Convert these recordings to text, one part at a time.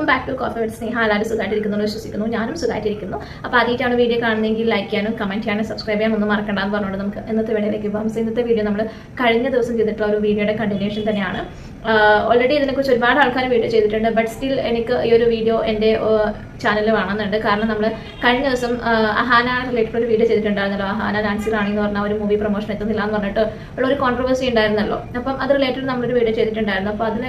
Welcome back to coffee with Sneha എല്ലാവരും സുഖമായിട്ടിരിക്കുന്നു വിശ്വസിക്കുന്നു. ഞാനും സുഖമായിട്ടിരിക്കുന്നു അപ്പോൾ ആദ്യമായിട്ടാണ് വീഡിയോ കാണുന്നതെങ്കിൽ ലൈക്ക് ചെയ്യാനും കമന്റ് ചെയ്യാനും സബ്സ്ക്രൈബ് ചെയ്യാനും ഒന്നും മറക്കണ്ടെന്ന് പറഞ്ഞുകൊണ്ട് നമുക്ക് ഇന്നത്തെ വീഡിയോയിലേക്ക് പോകാം. ഇന്നത്തെ വീഡിയോ നമ്മൾ കഴിഞ്ഞ ദിവസം ചെയ്തിട്ടുള്ള ഒരു വീഡിയോയുടെ കണ്ടിന്യൂഷൻ തന്നെയാണ്. ഓൾറെഡി ഇതിനെക്കുറിച്ച് ഒരുപാട് ആൾക്കാർ വീഡിയോ ചെയ്തിട്ടുണ്ട് ബട്ട് സ്റ്റിൽ എനിക്ക് ഈ ഒരു വീഡിയോ എന്റെ ചാനലിൽ വേണമെന്നുണ്ട്. കാരണം നമ്മൾ കഴിഞ്ഞ ദിവസം അഹാന റിലേറ്റഡ് ഒരു വീഡിയോ ചെയ്തിട്ടുണ്ടായിരുന്നല്ലോ. അഹാന നാൻസി റാണി എന്ന് പറഞ്ഞ ഒരു മൂവി പ്രൊമോഷൻ എത്തുന്നില്ല എന്ന് പറഞ്ഞിട്ട് ഉള്ള ഒരു കോൺട്രവേഴ്സി ഉണ്ടായിരുന്നല്ലോ. അപ്പം അത് റിലേറ്റഡ് നമ്മളൊരു വീഡിയോ ചെയ്തിട്ടുണ്ടായിരുന്നു. അപ്പോൾ അതിൽ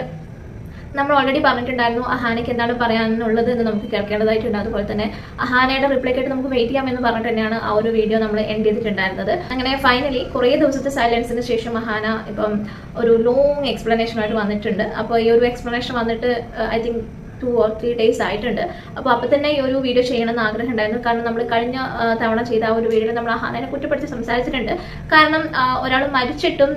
നമ്മൾ ഓൾറെഡി പറഞ്ഞിട്ടുണ്ടായിരുന്നു അഹാനയ്ക്ക് എന്താണ് പറയാനുള്ളത് എന്ന് നമുക്ക് കേൾക്കേണ്ടതായിട്ടുണ്ട്. അതുപോലെ തന്നെ അഹാനയുടെ റിപ്ലൈ ആയിട്ട് നമുക്ക് വെയിറ്റ് ചെയ്യാം എന്ന് പറഞ്ഞിട്ട് തന്നെയാണ് ആ ഒരു വീഡിയോ നമ്മൾ എൻഡ് ചെയ്തിട്ടുണ്ടായിരുന്നത്. അങ്ങനെ ഫൈനലി കുറേ ദിവസത്തെ സൈലൻസിന് ശേഷം അഹാന ഇപ്പം ഒരു ലോങ് എക്സ്പ്ലനേഷനായിട്ട് വന്നിട്ടുണ്ട്. അപ്പോൾ ഈ ഒരു എക്സ്പ്ലനേഷൻ വന്നിട്ട് I think two or three days ആയിട്ടുണ്ട്. അപ്പോൾ അപ്പോൾ തന്നെ ഈ ഒരു വീഡിയോ ചെയ്യണമെന്ന് ആഗ്രഹം ഉണ്ടായിരുന്നു കാരണം നമ്മൾ കഴിഞ്ഞ തവണ ചെയ്ത ആ ഒരു വീഡിയോയിൽ നമ്മൾ ഹാനനെ കുറ്റപ്പെടുത്തി സംസാരിച്ചിട്ടുണ്ട്. കാരണം ഒരാൾ മരിച്ചിട്ടും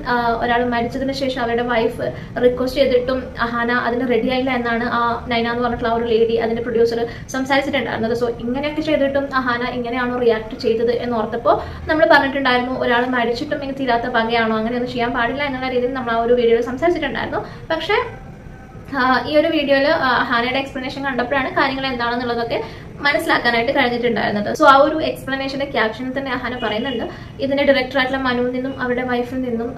ഒരാൾ മരിച്ചതിന് ശേഷം അവരുടെ വൈഫ് റിക്വസ്റ്റ് ചെയ്തിട്ടും അഹാന അതിന് റെഡി ആയില്ല എന്നാണ് ആ നൈന എന്ന് പറഞ്ഞിട്ടുള്ള ആ ഒരു ലേഡി അതിന്റെ പ്രൊഡ്യൂസർ സംസാരിച്ചിട്ടുണ്ടായിരുന്നത്. സോ ഇങ്ങനെയൊക്കെ ചെയ്തിട്ടും അഹാന ഇങ്ങനെയാണോ റിയാക്ട് ചെയ്തത് എന്ന് ഓർത്തപ്പോൾ നമ്മൾ പറഞ്ഞിട്ടുണ്ടായിരുന്നു ഒരാൾ മരിച്ചിട്ടും ഇങ്ങനെ തീരാത്ത പകയാണോ അങ്ങനെയൊന്നും ചെയ്യാൻ പാടില്ല എന്നുള്ള രീതിയിൽ നമ്മൾ ആ ഒരു വീഡിയോയിൽ സംസാരിച്ചിട്ടുണ്ടായിരുന്നു. പക്ഷേ ഈ ഒരു വീഡിയോയിൽ ഹാനയുടെ എക്സ്പ്ലനേഷൻ കണ്ടപ്പോഴാണ് കാര്യങ്ങൾ എന്താണെന്നുള്ളതൊക്കെ മനസ്സിലാക്കാനായിട്ട് കഴിഞ്ഞിട്ടുണ്ടായിരുന്നത്. സോ ആ ഒരു എക്സ്പ്ലനേഷന്റെ ക്യാപ്ഷനിൽ തന്നെ അഹാന പറയുന്നുണ്ട്. ഇതിന്റെ ഡയറക്ടർ ആയിട്ടുള്ള മനുവിൽ നിന്നും അവരുടെ വൈഫിൽ നിന്നും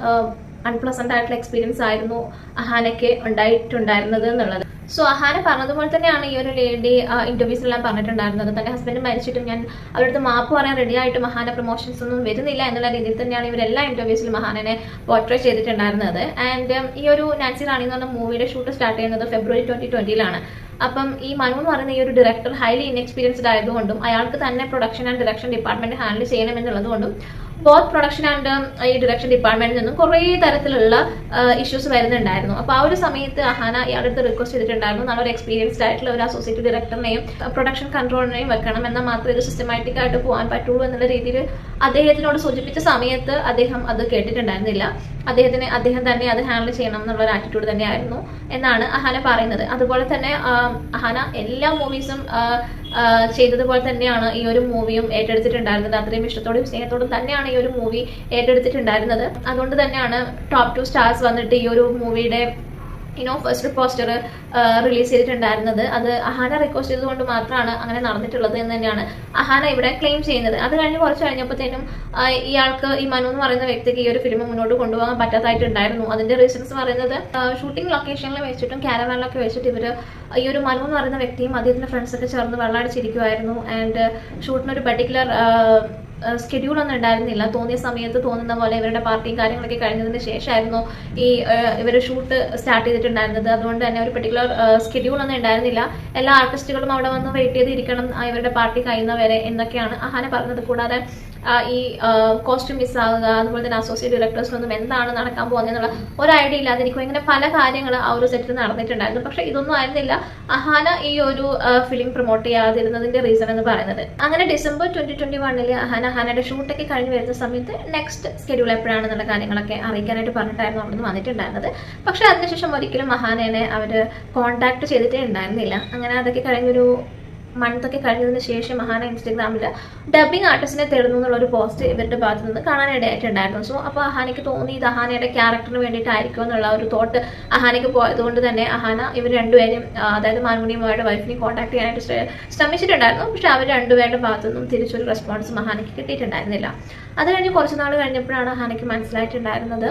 അൺപ്ലസന്റ് ആയിട്ടുള്ള എക്സ്പീരിയൻസ് ആയിരുന്നു അഹാനയ്ക്ക് ഉണ്ടായിട്ടുണ്ടായിരുന്നത് എന്നുള്ളത്. സോ അഹാന പറഞ്ഞതുപോലെ തന്നെയാണ് ഈ ഒരു ലേഡി ഇന്റർവ്യൂസിലെല്ലാം പറഞ്ഞിട്ടുണ്ടായിരുന്നത്. തന്റെ ഹസ്ബൻഡ് മരിച്ചിട്ടും ഞാൻ അവരുടെ മാപ്പ് പറയാൻ റെഡി ആയിട്ട് മഹാന പ്രൊമോഷൻസ് ഒന്നും വരുന്നില്ല എന്നുള്ള രീതിയിൽ തന്നെയാണ് ഇവരെല്ലാ ഇന്റർവ്യൂസിലും മഹാനെ പോർട്രേ ചെയ്തിട്ടുണ്ടായിരുന്നത്. ആൻഡ് ഈ ഒരു നാൻസി റാണി എന്ന് പറഞ്ഞ മൂവിയുടെ ഷൂട്ട് സ്റ്റാർട്ട് ചെയ്യുന്നത് ഫെബ്രുവരി ട്വന്റി ട്വന്റിയിലാണ് അപ്പം ഈ മനു എന്ന് പറയുന്ന ഈ ഒരു ഡയറക്ടർ ഹൈലി ഇൻഎക്സ്പീരിയൻസ്ഡ് ആയതുകൊണ്ടും അയാൾക്ക് തന്നെ production and direction department handle ചെയ്യണമെന്നുള്ളത് കൊണ്ടും ബോത്ത് പ്രൊഡക്ഷൻ ആൻഡ് ഈ ഡിറക്ഷൻ ഡിപ്പാർട്ട്മെന്റിൽ നിന്നും കുറേ തരത്തിലുള്ള ഇഷ്യൂസ് വരുന്നുണ്ടായിരുന്നു. അപ്പോൾ ആ ഒരു സമയത്ത് അഹാന ഇയാളുടെ അടുത്ത് റിക്വസ്റ്റ് ചെയ്തിട്ടുണ്ടായിരുന്നു. നല്ലൊരു എക്സ്പീരിയൻസ്ഡ് ആയിട്ടുള്ള ഒരു അസോസിയേറ്റ് ഡയറക്ടറിനെയും പ്രൊഡക്ഷൻ കൺട്രോളിനെയും വെക്കണം എന്നാൽ മാത്രമേ ഇത് സിസ്റ്റമാറ്റിക് ആയിട്ട് പോകാൻ പറ്റുള്ളൂ എന്നുള്ള രീതിയിൽ അദ്ദേഹത്തിനോട് സൂചിപ്പിച്ച സമയത്ത് അദ്ദേഹം അത് കേട്ടിട്ടുണ്ടായിരുന്നില്ല. അദ്ദേഹത്തിന് അദ്ദേഹം തന്നെ അത് ഹാൻഡിൽ ചെയ്യണം എന്നുള്ള ഒരു ആറ്റിറ്റ്യൂഡ് തന്നെയായിരുന്നു എന്നാണ് അഹാന പറയുന്നത്. അതുപോലെ തന്നെ അഹാന എല്ലാ മൂവീസും ചെയ്തതുപോലെ തന്നെയാണ് ഈ ഒരു മൂവിയും ഏറ്റെടുത്തിട്ടുണ്ടായിരുന്നത്. അത്രയും ഇഷ്ടത്തോടും സ്നേഹത്തോടും തന്നെയാണ് ഈ ഒരു മൂവി ഏറ്റെടുത്തിട്ടുണ്ടായിരുന്നത്. അതുകൊണ്ട് തന്നെയാണ് ടോപ്പ് ടു സ്റ്റാർസ് വന്നിട്ട് ഈ ഒരു മൂവിയുടെ ഇനോ ഫസ്റ്റ് പോസ്റ്റർ റിലീസ് ചെയ്തിട്ടുണ്ടായിരുന്നത്. അത് അഹാന റിക്വസ്റ്റ് ചെയ്തുകൊണ്ട് മാത്രമാണ് അങ്ങനെ നടന്നിട്ടുള്ളത് എന്ന് തന്നെയാണ്. അഹാന ഇവിടെ ക്ലെയിം ചെയ്യുന്നത്. അത് കഴിഞ്ഞ് കുറച്ച് കഴിഞ്ഞപ്പോഴത്തേനും ഇയാൾക്ക് ഈ മനു എന്ന് പറയുന്ന വ്യക്തിക്ക് ഈ ഒരു ഫിലിം മുന്നോട്ട് കൊണ്ടുപോകാൻ പറ്റാത്തായിട്ടുണ്ടായിരുന്നു. അതിന്റെ റീസൺസ് പറയുന്നത് ഷൂട്ടിംഗ് ലൊക്കേഷനിൽ വെച്ചിട്ടും ക്യാരവാനിലൊക്കെ വെച്ചിട്ട് ഇവർ ഈ ഒരു മനു എന്ന് പറയുന്ന വ്യക്തിയും അദ്ദേഹത്തിന്റെ ഫ്രണ്ട്സൊക്കെ ചേർന്ന് വെള്ളമടിച്ചിരിക്കുമായിരുന്നു ആൻഡ് ഷൂട്ടിന് ഒരു പർട്ടിക്കുലർ സ്കെഡ്യൂൾ ഒന്നും ഉണ്ടായിരുന്നില്ല. തോന്നിയ സമയത്ത് തോന്നുന്ന പോലെ ഇവരുടെ പാർട്ടിയും കാര്യങ്ങളൊക്കെ കഴിഞ്ഞതിന് ശേഷമായിരുന്നു ഈ ഇവർ ഷൂട്ട് സ്റ്റാർട്ട് ചെയ്തിട്ടുണ്ടായിരുന്നത്. അതുകൊണ്ട് തന്നെ ഒരു പെർട്ടിക്കുലർ സ്കെഡ്യൂൾ ഒന്നും ഉണ്ടായിരുന്നില്ല. എല്ലാ ആർട്ടിസ്റ്റുകളും അവിടെ വന്ന് വെയിറ്റ് ചെയ്തിരിക്കണം ഇവരുടെ പാർട്ടി കഴിയുന്നവരെ എന്നൊക്കെയാണ് അഹാന പറഞ്ഞത്. കൂടാതെ ഈ കോസ്റ്റ്യൂം മിസ്സാവുക അതുപോലെ തന്നെ അസോസിയേറ്റ് ഡയറക്ടേഴ്സിനൊന്നും എന്താണ് നടക്കാൻ പോകുന്നത് എന്നുള്ള ഒരു ഐഡിയ ഇല്ലാതിരിക്കും ഇങ്ങനെ പല കാര്യങ്ങൾ ആ ഒരു സെറ്റിൽ നടന്നിട്ടുണ്ടായിരുന്നു. പക്ഷെ ഇതൊന്നും ആയിരുന്നില്ല. അഹാന ഈ ഒരു ഫിലിം പ്രൊമോട്ട് ചെയ്യാതിരുന്നതിന്റെ റീസൺ എന്ന് പറയുന്നത്. അങ്ങനെ ഡിസംബർ ട്വന്റി ട്വന്റി വണ്ണിൽ അഹാന അഹാനയുടെ ഷൂട്ടൊക്കെ കഴിഞ്ഞ് വരുന്ന സമയത്ത് നെക്സ്റ്റ് സ്കെഡ്യൂൾ എപ്പോഴാണെന്നുള്ള കാര്യങ്ങളൊക്കെ അറിയിക്കാനായിട്ട് പറഞ്ഞിട്ടായിരുന്നു അവിടെ നിന്ന് വന്നിട്ടുണ്ടായിരുന്നത്. പക്ഷേ അതിനുശേഷം ഒരിക്കലും മഹാനേനെ അവർ കോൺടാക്ട് ചെയ്തിട്ടേ ഉണ്ടായിരുന്നില്ല. അങ്ങനെ അതൊക്കെ കഴിഞ്ഞൊരു മന്തൊക്കെ കഴിഞ്ഞതിന് ശേഷം മഹാന ഇൻസ്റ്റഗ്രാമിൽ ഡബിങ് ആർട്ടിസ്റ്റിനെ തേടുന്നു എന്നുള്ള ഒരു പോസ്റ്റ് ഇവരുടെ ഭാഗത്ത് നിന്ന് കാണാനിടയായിട്ടുണ്ടായിരുന്നു. സോ അപ്പോൾ അഹാനയ്ക്ക് തോന്നി ഇത് അഹാനയുടെ ക്യാരക്ടറിന് വേണ്ടിയിട്ടായിരിക്കും എന്നുള്ള ഒരു തോട്ട് അഹാനയ്ക്ക് പോയതുകൊണ്ട് തന്നെ അഹാന ഇവർ രണ്ടുപേരും അതായത് മാൻമുണിയും അവരുടെ വൈഫിനെയും കോൺടാക്ട് ചെയ്യാനായിട്ട് ശ്ര- ശ്രമിച്ചിട്ടുണ്ടായിരുന്നു. പക്ഷെ അവർ രണ്ടുപേരുടെ ഭാഗത്തു നിന്നും തിരിച്ചൊരു റെസ്പോൺസ് മഹാനയ്ക്ക് കിട്ടിയിട്ടുണ്ടായിരുന്നില്ല. അത് കഴിഞ്ഞ് കുറച്ച് നാൾ കഴിഞ്ഞപ്പോഴാണ് ഹാനയ്ക്ക് മനസ്സിലായിട്ടുണ്ടായിരുന്നത്.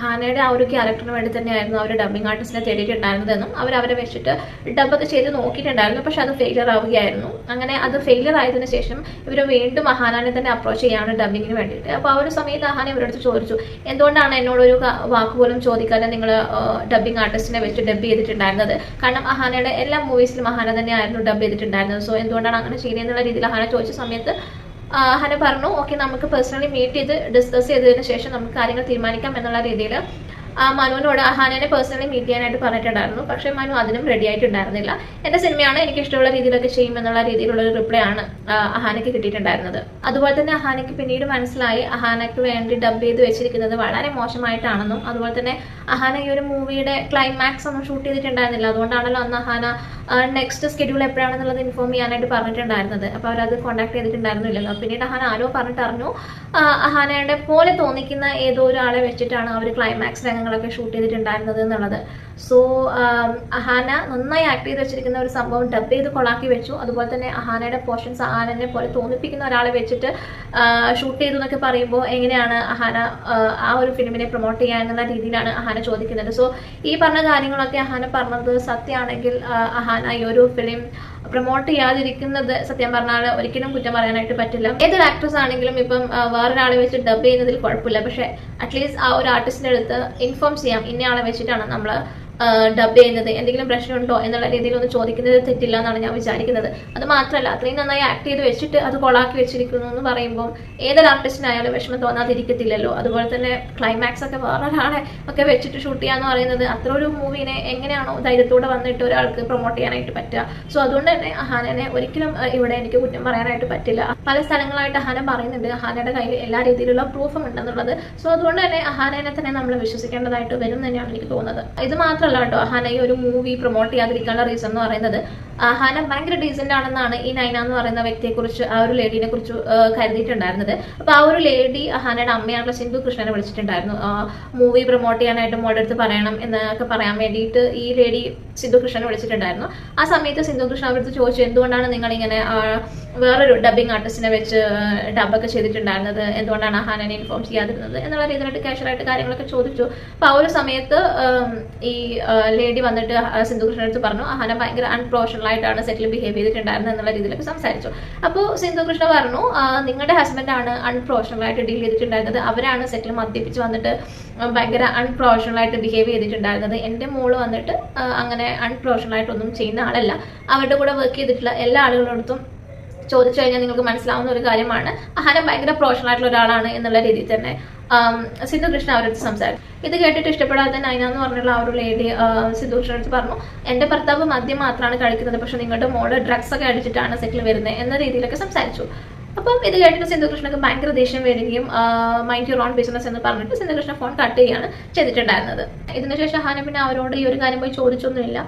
ഹാനയുടെ ആ ഒരു ക്യാരക്ടറിന് വേണ്ടി തന്നെയായിരുന്നു അവർ ഡബിങ് ആർട്ടിസ്റ്റിനെ തേടിയിട്ടുണ്ടായിരുന്നതെന്നും അവർ അവരെ വെച്ചിട്ട് ഡബൊക്കെ ചെയ്ത് നോക്കിയിട്ടുണ്ടായിരുന്നു. പക്ഷെ അത് ഫെയിലിയർ ആവുകയായിരുന്നു. അങ്ങനെ അത് ഫെയിലിയർ ആയതിന് ശേഷം ഇവർ വീണ്ടും അഹാനെ തന്നെ അപ്രോച്ച് ചെയ്യാണ് ഡബിങ്ങിന് വേണ്ടിയിട്ട്. അപ്പോൾ ആ ഒരു സമയത്ത് അഹാന ഇവരടുത്ത് ചോദിച്ചു എന്തുകൊണ്ടാണ് എന്നോടൊരു വാക്ക് പോലും ചോദിക്കാതെ നിങ്ങൾ ഡബിങ് ആർട്ടിസ്റ്റിനെ വെച്ച് ഡബ് ചെയ്തിട്ടുണ്ടായിരുന്നത്? കാരണം അഹാനയുടെ എല്ലാ മൂവീസിലും അഹാന തന്നെയായിരുന്നു ഡബ് ചെയ്തിട്ടുണ്ടായിരുന്നത്. സോ എന്തുകൊണ്ടാണ് അങ്ങനെ ചെയ്യുന്നതെന്നുള്ള രീതിയിൽ അഹാന ചോദിച്ച സമയത്ത് ഹന പറഞ്ഞു ഓക്കെ നമുക്ക് പേഴ്സണലി മീറ്റ് ചെയ്ത് ഡിസ്കസ് ചെയ്തതിനു ശേഷം നമുക്ക് കാര്യങ്ങൾ തീരുമാനിക്കാം എന്നുള്ള രീതിയിൽ മനുവിനോട് അഹാനെ പേഴ്സണലി മീറ്റ് ചെയ്യാനായിട്ട് പറഞ്ഞിട്ടുണ്ടായിരുന്നു. പക്ഷേ മനു അതിനും റെഡി ആയിട്ടുണ്ടായിരുന്നില്ല. എന്റെ സിനിമയാണ് എനിക്ക് ഇഷ്ടമുള്ള രീതിയിലൊക്കെ ചെയ്യും എന്നുള്ള രീതിയിലുള്ള ഒരു റിപ്ലൈ ആണ് അഹാനയ്ക്ക് കിട്ടിയിട്ടുണ്ടായിരുന്നത്. അതുപോലെ തന്നെ അഹാനയ്ക്ക് പിന്നീട് മനസ്സിലായി അഹാനയ്ക്ക് വേണ്ടി ഡബ് ചെയ്ത് വെച്ചിരിക്കുന്നത് വളരെ മോശമായിട്ടാണെന്നും അതുപോലെ തന്നെ അഹാന ഈ ഒരു മൂവിയുടെ ക്ലൈമാക്സ് ഒന്നും ഷൂട്ട് ചെയ്തിട്ടുണ്ടായിരുന്നില്ല. അതുകൊണ്ടാണല്ലോ അന്ന് അഹാന നെക്സ്റ്റ് സ്കെഡ്യൂൾ എപ്പോഴാണെന്നുള്ളത് ഇൻഫോം ചെയ്യാനായിട്ട് പറഞ്ഞിട്ടുണ്ടായിരുന്നത്. അപ്പോൾ അവരത് കോൺടാക്ട് ചെയ്തിട്ടുണ്ടായിരുന്നില്ലല്ലോ. പിന്നീട് അഹാന ആരോ പറഞ്ഞിട്ടറിഞ്ഞു. അഹാനയുടെ പോലെ തോന്നിക്കുന്ന ഏതോ ഒരാളെ വെച്ചിട്ടാണ് അവർ ക്ലൈമാക്സ് രംഗങ്ങളൊക്കെ ഷൂട്ട് ചെയ്തിട്ടുണ്ടായിരുന്നത് എന്നുള്ളത്. സോ അഹാന നന്നായി ആക്ട് ചെയ്ത് വെച്ചിരിക്കുന്ന ഒരു സംഭവം ഡബ് ചെയ്ത് കൊളാക്കി വെച്ചു. അതുപോലെ തന്നെ അഹാനയുടെ പോർഷൻസ് അഹാനെ പോലെ തോന്നിപ്പിക്കുന്ന ഒരാളെ വെച്ചിട്ട് ഷൂട്ട് ചെയ്തു എന്നൊക്കെ പറയുമ്പോൾ എങ്ങനെയാണ് അഹാന ആ, ഒരു ഫിലിമിനെ പ്രൊമോട്ട് ചെയ്യുക എന്നുള്ള രീതിയിലാണ് അഹാന ചോദിക്കുന്നത്. സോ ഈ പറഞ്ഞ കാര്യങ്ങളൊക്കെ അഹാന പറഞ്ഞത് സത്യമാണെങ്കിൽ ആ, അഹാന ഈ ഒരു ഫിലിം പ്രൊമോട്ട് ചെയ്യാതിരിക്കുന്നത് സത്യം പറഞ്ഞാൽ ഒരിക്കലും കുറ്റം പറയാനായിട്ട് പറ്റില്ല. ഏതൊരു ആക്ട്രസ് ആണെങ്കിലും ഇപ്പം വേറൊരാളെ വെച്ച് ഡബ് ചെയ്യുന്നതിൽ കുഴപ്പമില്ല. പക്ഷെ അറ്റ്ലീസ്റ്റ് ആ ഒരു ആർട്ടിസ്റ്റിന്റെ അടുത്ത് ഇൻഫോം ചെയ്യാം. ഇന്നയാളെ വെച്ചിട്ടാണ് നമ്മൾ ഡബ് ചെയ്യുന്നത്? എന്തെങ്കിലും പ്രശ്നമുണ്ടോ എന്നുള്ള രീതിയിൽ ഒന്ന് ചോദിക്കുന്നത് തെറ്റില്ല എന്നാണ് ഞാൻ വിചാരിക്കുന്നത്. അത് മാത്രമല്ല അത്രയും നന്നായി ആക്ട് ചെയ്ത് വെച്ചിട്ട് അത് കൊളാക്കി വെച്ചിരിക്കുന്നു എന്ന് പറയുമ്പോൾ ഏതൊരു ആർട്ടിസ്റ്റിനായാലും വിഷമം തോന്നാതിരിക്കത്തില്ലല്ലോ. അതുപോലെ തന്നെ ക്ലൈമാക്സ് ഒക്കെ വേറൊരാളെ ഒക്കെ വെച്ചിട്ട് ഷൂട്ട് ചെയ്യാന്ന് പറയുന്നത് അത്ര ഒരു മൂവിനെ എങ്ങനെയാണോ ധൈര്യത്തോടെ വന്നിട്ട് ഒരാൾക്ക് പ്രൊമോട്ട് ചെയ്യാനായിട്ട് പറ്റുക. സോ അതുകൊണ്ട് തന്നെ അഹാനനെ ഒരിക്കലും ഇവിടെ എനിക്ക് കുറ്റം പറയാനായിട്ട് പറ്റില്ല. പല സ്ഥലങ്ങളായിട്ട് അഹാന പറയുന്നുണ്ട്. അഹാനയുടെ കയ്യിൽ എല്ലാ രീതിയിലുള്ള പ്രൂഫും ഉണ്ടെന്നുള്ളത്. സോ അതുകൊണ്ട് തന്നെ അഹാനനെ തന്നെ നമ്മൾ വിശ്വസിക്കേണ്ടതായിട്ട് വരും തന്നെയാണ് എനിക്ക് തോന്നുന്നത്. ഇത് മാത്രമല്ല കേട്ടോ അഹാന ഈ ഒരു മൂവി പ്രൊമോട്ട് ചെയ്യാതിരിക്കാനുള്ള റീസൺ എന്ന് പറയുന്നത്. അഹാന ഭയങ്കര ഡീസെന്റ് ആണെന്നാണ് ഈ നൈന എന്ന് പറയുന്ന വ്യക്തിയെ കുറിച്ച് ആ ഒരു ലേഡീനെ കുറിച്ച് കരുതിയിട്ടുണ്ടായിരുന്നത്. അപ്പൊ ആ ഒരു ലേഡി അഹാനയുടെ അമ്മയായിട്ടുള്ള സിന്ധു കൃഷ്ണനെ വിളിച്ചിട്ടുണ്ടായിരുന്നു. മൂവി പ്രൊമോട്ട് ചെയ്യാനായിട്ട് മോളുടെ അടുത്ത് പറയണം എന്നൊക്കെ പറയാൻ വേണ്ടിയിട്ട് ഈ ലേഡി സിന്ധു കൃഷ്ണനെ വിളിച്ചിട്ടുണ്ടായിരുന്നു. ആ സമയത്ത് സിന്ധു കൃഷ്ണ അവരുടെ അടുത്ത് ചോദിച്ചു എന്തുകൊണ്ടാണ് നിങ്ങൾ ഇങ്ങനെ ആ, വേറൊരു ഡബിങ് ആർട്ടിസ്റ്റിനെ വെച്ച് ഡബൊക്കെ ചെയ്തിട്ടുണ്ടായിരുന്നത്. എന്തുകൊണ്ടാണ് ഹാനനെ ഇൻഫോം ചെയ്യാതിരുന്നത് എന്നുള്ള രീതിയിലായിട്ട് കാഷ്വലായിട്ട് കാര്യങ്ങളൊക്കെ ചോദിച്ചു. അപ്പൊ ആ ഒരു സമയത്ത് ഈ ലേഡി വന്നിട്ട് ആ സിന്ധു കൃഷ്ണന്റെ അടുത്ത് പറഞ്ഞു ഹാന ഭയങ്കര അൺപ്രൊഫഷണൽ ആയിട്ടാണ് സെറ്റിൽ ബിഹേവ് ചെയ്തിട്ടുണ്ടായിരുന്നത് എന്നുള്ള രീതിയിലൊക്കെ സംസാരിച്ചു. അപ്പോൾ സിന്ധു കൃഷ്ണ പറഞ്ഞു "ആ, നിങ്ങളുടെ ഹസ്ബൻഡാണ് അൺപ്രൊഫഷണൽ ആയിട്ട് ഡീൽ ചെയ്തിട്ടുണ്ടായിരുന്നത്. അവരാണ് സെറ്റിൽ മദ്യപ്പിച്ച് വന്നിട്ട് ഭയങ്കര അൺപ്രൊഫഷണൽ ആയിട്ട് ബിഹേവ് ചെയ്തിട്ടുണ്ടായിരുന്നത്. എന്റെ മോൾ വന്നിട്ട് അങ്ങനെ അൺപ്രൊഫഷണൽ ആയിട്ടൊന്നും ചെയ്യുന്ന ആളല്ല. അവരുടെ കൂടെ വർക്ക് ചെയ്തിട്ടുള്ള എല്ലാ ആളുകളോടത്തും ചോദിച്ചു കഴിഞ്ഞാൽ നിങ്ങൾക്ക് മനസ്സിലാവുന്ന ഒരു കാര്യമാണ്. അഹാനം ഭയങ്കര പ്രൊഫഷണൽ ആയിട്ടുള്ള ഒരാളാണ് എന്നുള്ള രീതിയിൽ തന്നെ സിന്ധു കൃഷ്ണ അവരോട് അടുത്ത് സംസാരിച്ചു. ഇത് കേട്ടിട്ട് ഇഷ്ടപ്പെടാതെ നൈന എന്ന് പറഞ്ഞുള്ള ആ ഒരു ലേഡി സിന്ധു കൃഷ്ണ അടുത്ത് പറഞ്ഞു എന്റെ ഭർത്താവ് മദ്യം മാത്രമാണ് കഴിക്കുന്നത് പക്ഷെ നിങ്ങളുടെ മോൾ ഡ്രഗ്സ് ഒക്കെ അടിച്ചിട്ടാണ് സെറ്റിൽ വരുന്നത് എന്ന രീതിയിലൊക്കെ സംസാരിച്ചു. അപ്പം ഇത് കേട്ടിട്ട് സിന്ധുകൃഷ്ണക്ക് ഭയങ്കര ദേഷ്യം വരികയും മൈൻഡ് യുവർ ഓൺ ബിസിനസ് എന്ന് പറഞ്ഞിട്ട് സിന്ധുകൃഷ്ണ ഫോൺ കട്ട് ചെയ്യുകയാണ് ചെയ്തിട്ടുണ്ടായിരുന്നത്. ഇതിനുശേഷം ഹാന പിന്നെ അവരോട് ഈ ഒരു കാര്യം പോയി ചോദിച്ചൊന്നുമില്ല.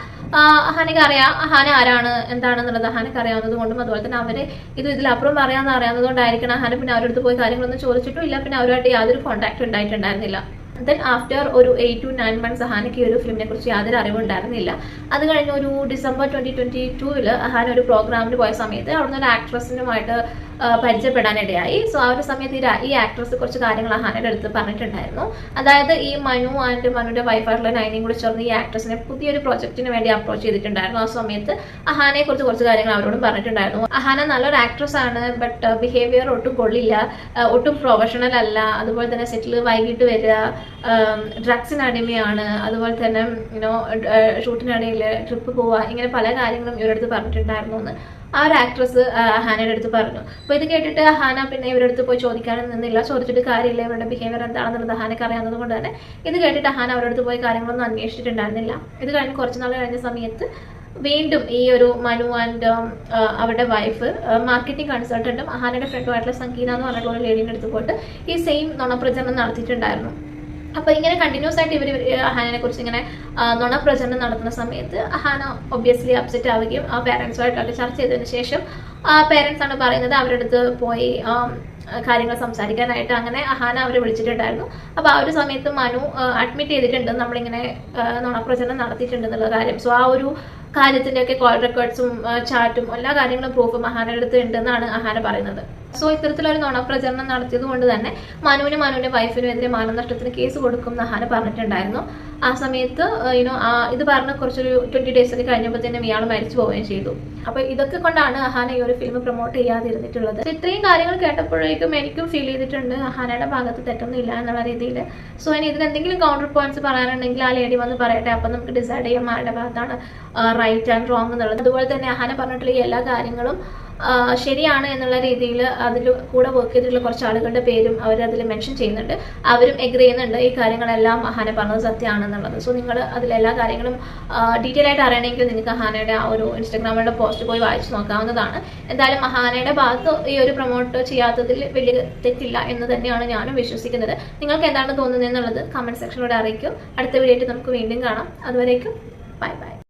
ഹാനയ്ക്ക് അറിയാം ഹാന ആരാണ് എന്താണെന്നുള്ളത് അഹാനയ്ക്ക് അറിയാവുന്നത് കൊണ്ടും അതുപോലെ തന്നെ അവരെ ഇത് ഇതിലപ്പുറം അറിയാമെന്ന് അറിയാവുന്നത് കൊണ്ടായിരിക്കണം അഹാന പിന്നെ അവരടുത്ത് പോയി കാര്യങ്ങളൊന്നും ചോദിച്ചിട്ടും ഇല്ല. പിന്നെ അവരുമായിട്ട് യാതൊരു കോൺടാക്ട് ഉണ്ടായിട്ടുണ്ടായിരുന്നില്ല. ദെൻ ആഫ്റ്റർ ഒരു എയ്റ്റ് ടു നയൻ മന്ത്സ് അഹാനയ്ക്ക് ഈ ഒരു ഫിലിമിനെ കുറിച്ച് യാതൊരു അറിവുണ്ടായിരുന്നില്ല. അത് കഴിഞ്ഞ് ഒരു ഡിസംബർ ട്വന്റി ട്വന്റി ടൂവിൽ അഹാൻ ഒരു പ്രോഗ്രാമിന് പോയ സമയത്ത് അവിടുന്ന് ഒരു ആക്ട്രസിനുമായിട്ട് പരിചയപ്പെടാനിടയായി. സോ ആ ഒരു സമയത്ത് ഈ ആക്ട്രസ് കുറച്ച് കാര്യങ്ങൾ അഹാനയുടെ അടുത്ത് പറഞ്ഞിട്ടുണ്ടായിരുന്നു. അതായത് ഈ മനു ആൻഡ് മനുവിന്റെ വൈഫായിട്ടുള്ള നൈനയും കൂടി ചേർന്ന് ഈ ആക്ട്രസിനെ പുതിയൊരു പ്രോജക്റ്റിന് വേണ്ടി അപ്രോച്ച് ചെയ്തിട്ടുണ്ടായിരുന്നു. ആ സമയത്ത് അഹാനെ കുറിച്ച് കുറച്ച് കാര്യങ്ങൾ അവരോടും പറഞ്ഞിട്ടുണ്ടായിരുന്നു. അഹാന നല്ലൊരു ആക്ട്രസ് ആണ് ബട്ട് ബിഹേവിയർ ഒട്ടും കൊള്ളില്ല ഒട്ടും പ്രൊഫഷണൽ അല്ല അതുപോലെ തന്നെ സെറ്റിൽ വൈകിട്ട് വരിക ഡ്രഗ്സിന് അടിമയാണ്. അതുപോലെ തന്നെ യുനോ ഷൂട്ടിനിടയിൽ ട്രിപ്പ് പോവുക ഇങ്ങനെ പല കാര്യങ്ങളും ഇവരുടെ അടുത്ത് പറഞ്ഞിട്ടുണ്ടായിരുന്നു എന്ന്. ആ ഒരു ആക്ട്രസ് ഹാനയുടെ അടുത്ത് പറഞ്ഞു. അപ്പോൾ ഇത് കേട്ടിട്ട് ഹാന പിന്നെ ഇവരുടെ അടുത്ത് പോയി ചോദിക്കാനും നിന്നില്ല. ചോദിച്ചിട്ട് കാര്യമില്ല ഇവരുടെ ബിഹേവിയർ എന്താണെന്നുള്ളത് ഹാനക്ക് അറിയാവുന്നത് കൊണ്ട് തന്നെ ഇത് കേട്ടിട്ട് ഹാന അവരുടെ അടുത്ത് പോയി കാര്യങ്ങളൊന്നും അന്വേഷിച്ചിട്ടുണ്ടായിരുന്നില്ല. ഇത് കഴിഞ്ഞ് കുറച്ച് നാൾ കഴിഞ്ഞ സമയത്ത് വീണ്ടും ഈ ഒരു മനു ആൻഡ് അവരുടെ വൈഫ് മാർക്കറ്റിംഗ് കൺസൾട്ടന്റും ഹാനയുടെ ഫ്രണ്ടുമായിട്ടുള്ള സംഗീത എന്ന് പറഞ്ഞിട്ടുള്ള ലേഡീന്റെ അടുത്ത് പോയിട്ട് ഈ സെയിം നുണപ്രചരണം നടത്തിയിട്ടുണ്ടായിരുന്നു. അപ്പൊ ഇങ്ങനെ കണ്ടിന്യൂസ് ആയിട്ട് ഇവർ അഹാനെ കുറിച്ച് ഇങ്ങനെ നുണ പ്രചരണം നടത്തുന്ന സമയത്ത് അഹാന ഒബ്വിയസ്ലി അപ്സെറ്റ് ആവുകയും ആ പാരൻസുമായിട്ടൊക്കെ ചർച്ച ചെയ്തതിന് ശേഷം ആ പേരൻസ് ആണ് പറയുന്നത് അവരുടെ അടുത്ത് പോയി കാര്യങ്ങൾ സംസാരിക്കാനായിട്ട് അങ്ങനെ അഹാന അവരെ വിളിച്ചിട്ടുണ്ടായിരുന്നു. അപ്പോൾ ആ ഒരു സമയത്ത് മനു അഡ്മിറ്റ് ചെയ്തിട്ടുണ്ട്. നമ്മളിങ്ങനെ നുണപ്രചരണം നടത്തിയിട്ടുണ്ട് എന്നുള്ള കാര്യം. സോ ആ ഒരു കാര്യത്തിന്റെ ഒക്കെ കോൾ റെക്കോർഡ്സും ചാറ്റും എല്ലാ കാര്യങ്ങളും പ്രൂഫും അഹാനയുടെ അടുത്ത് ഉണ്ടെന്നാണ് അഹാന പറയുന്നത്. സോ ഇത്തരത്തിലൊരു നുണപ്രചരണം നടത്തിയത് കൊണ്ട് തന്നെ മനുവിനും മനുവിന്റെ വൈഫിനും എതിരെ മാനനഷ്ടത്തിന് കേസ് കൊടുക്കും നഹാന പറഞ്ഞിട്ടുണ്ടായിരുന്നു. ആ സമയത്ത് യുനോ ഇത് പറഞ്ഞ കുറച്ചൊരു ട്വന്റി ഡേയ്സ് ഒക്കെ കഴിഞ്ഞപ്പോൾ തന്നെ ഇയാൾ മരിച്ചു പോവുകയും ചെയ്തു. അപ്പൊ ഇതൊക്കെ കൊണ്ടാണ് അഹാന ഈ ഒരു ഫിലിം പ്രൊമോട്ട് ചെയ്യാതിരുന്നിട്ടുള്ളത്. ഇത്രയും കാര്യങ്ങൾ കേട്ടപ്പോഴേക്കും എനിക്കും ഫീൽ ചെയ്തിട്ടുണ്ട് അഹാനയുടെ ഭാഗത്ത് തെറ്റൊന്നും ഇല്ല എന്നുള്ള രീതിയിൽ. സോ ഇനി ഇതിന് എന്തെങ്കിലും കൗണ്ടർ പോയിന്റ്സ് പറയാനുണ്ടെങ്കിൽ ആ ലേഡി വന്ന് പറയട്ടെ. അപ്പം നമുക്ക് ഡിസൈഡ് ചെയ്യാം ആരുടെ ഭാഗത്താണ് റൈറ്റ് ആൻഡ് റോങ് എന്നുള്ളത്. അതുപോലെ തന്നെ അഹാന പറഞ്ഞിട്ടുള്ള എല്ലാ കാര്യങ്ങളും ശരിയാണ് എന്നുള്ള രീതിയിൽ അതിൽ കൂടെ വർക്ക് ചെയ്തിട്ടുള്ള കുറച്ച് ആളുകളുടെ പേരും അവർ അതിൽ മെൻഷൻ ചെയ്യുന്നുണ്ട്. അവരും എഗ്രി ചെയ്യുന്നുണ്ട് ഈ കാര്യങ്ങളെല്ലാം ഹാന പറഞ്ഞത് സത്യമാണെന്നുള്ളത്. സോ നിങ്ങൾ അതിലെല്ലാ കാര്യങ്ങളും ഡീറ്റെയിൽ ആയിട്ട് അറിയണമെങ്കിൽ നിങ്ങൾക്ക് ഹാനയുടെ ആ ഒരു ഇൻസ്റ്റാഗ്രാമിലുള്ള പോസ്റ്റ് പോയി വായിച്ചു നോക്കാവുന്നതാണ്. എന്തായാലും ഹാനയുടെ ഭാഗത്ത് ഈ ഒരു പ്രൊമോട്ട് ചെയ്യാത്തതിൽ വലിയ തെറ്റില്ല എന്ന് തന്നെയാണ് ഞാനും വിശ്വസിക്കുന്നത്. നിങ്ങൾക്ക് എന്താണ് തോന്നുന്നത് എന്നുള്ളത് കമന്റ് സെക്ഷനിലൂടെ അറിയിക്കും. അടുത്ത വീഡിയോയിട്ട് നമുക്ക് വീണ്ടും കാണാം. അതുവരേക്കും ബൈ ബൈ